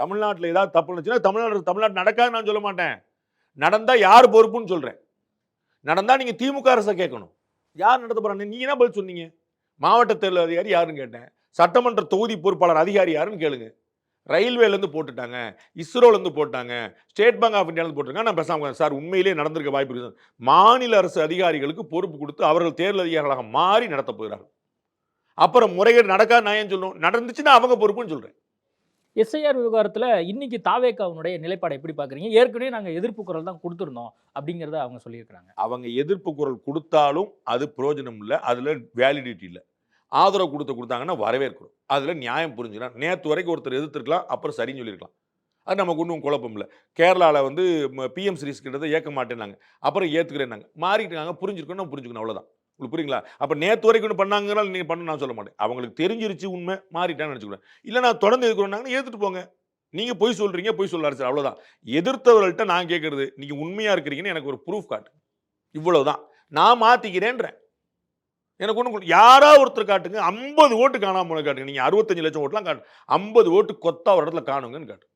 தமிழ்நாட்டில் ஏதாவது தப்பு இருந்துச்சுன்னா தமிழ்நாடு தமிழ்நாடு நடக்காது நான் சொல்ல மாட்டேன். நடந்தால் யார் பொறுப்புன்னு சொல்கிறேன் நடந்தால் நீங்கள் திமுக அரசை கேட்கணும். யார் நடத்த போகிறாங்க நீங்கள் என்ன பதில் சொன்னீங்க? மாவட்ட தேர்தல் அதிகாரி யாருன்னு கேட்டேன். சட்டமன்ற தொகுதி பொறுப்பாளர் அதிகாரி யாருன்னு கேளுங்க. ரயில்வேலேருந்து போட்டுட்டாங்க. இஸ்ரோலேருந்து போட்டாங்க. ஸ்டேட் பேங்க் ஆஃப் இந்தியாவிலேருந்து போட்டிருக்காங்க. நான் பேசாம சார் உண்மையிலேயே நடந்திருக்க வாய்ப்பு இருக்கு மாநில அரசு அதிகாரிகளுக்கு பொறுப்பு கொடுத்து அவர்கள் தேர்தல் அதிகாரிகளாக மாறி நடத்த போகிறார்கள். அப்புறம் முறைகேடு நடக்காது நான் ஏன் சொல்லணும் நடந்துச்சுன்னா அவங்க பொறுப்புன்னு சொல்கிறேன் எஸ்ஐஆர் விவகாரத்தில் இன்னைக்கு தாவேக்காவுடைய நிலைப்பாடை எப்படி பார்க்குறீங்க ஏற்கனவே நாங்கள் எதிர்ப்பு குரல் தான் கொடுத்துருந்தோம் அப்படிங்கிறத அவங்க சொல்லியிருக்கிறாங்க. அவங்க எதிர்ப்பு குரல் கொடுத்தாலும் அது பிரயோஜனம் இல்லை அதில் வேலிடிட்டி இல்லை. ஆதரவு கொடுத்து கொடுத்தாங்கன்னா வரவேற்கிறோம். அதில் நியாயம் புரிஞ்சுக்கலாம். நேற்று வரைக்கும் ஒருத்தர் எதிர்த்துருக்கலாம் அப்புறம் சரின்னு சொல்லியிருக்கலாம். அது நமக்கு ஒன்றும் குழப்பம் இல்லை. கேரளாவில் வந்து பிஎம் சீரிஸ் கிட்டதை ஏற்க மாட்டேன்னாங்க. அப்புறம் ஏற்றுக்கிறேன்னாங்க மாறிட்டுருக்காங்க புரிஞ்சுக்கணும் புரிஞ்சுக்கணும் அவ்வளோதான் உங்களுக்கு புரியுங்களா? அப்போ நேற்று வரைக்கும் ஒன்று பண்ணாங்கனால நீங்கள் பண்ண நான் சொல்ல மாட்டேன். அவங்களுக்கு தெரிஞ்சிருச்சு உண்மை மாறிட்டான்னு நினச்சிக்கிறேன் இல்லை நான் தொடர்ந்து எதிர்க்கிறோன்னாங்கன்னா ஏற்றுட்டு போங்க. நீங்கள் பொய் சொல்கிறீங்க பொய் சொல்லாரு சார் அவ்வளோதான் எதிர்த்தவர்கள்ட்ட நான் கேட்குறது நீங்கள் உண்மையாக இருக்கிறீங்கன்னு எனக்கு ஒரு ப்ரூஃப் காட்டு. இவ்வளவுதான். நான் மாற்றிக்கிறேன்றேன் எனக்கு ஒன்று யாராவது ஒருத்தர் காட்டுங்க ஐம்பது ஓட்டு காணாமல் காட்டுங்க. நீங்கள் அறுபத்தஞ்சு லட்சம் ஓட்டுலாம் காட்டு ஐம்பது ஓட்டு கொத்தா ஒரு இடத்துல காணுங்கன்னு காட்டு.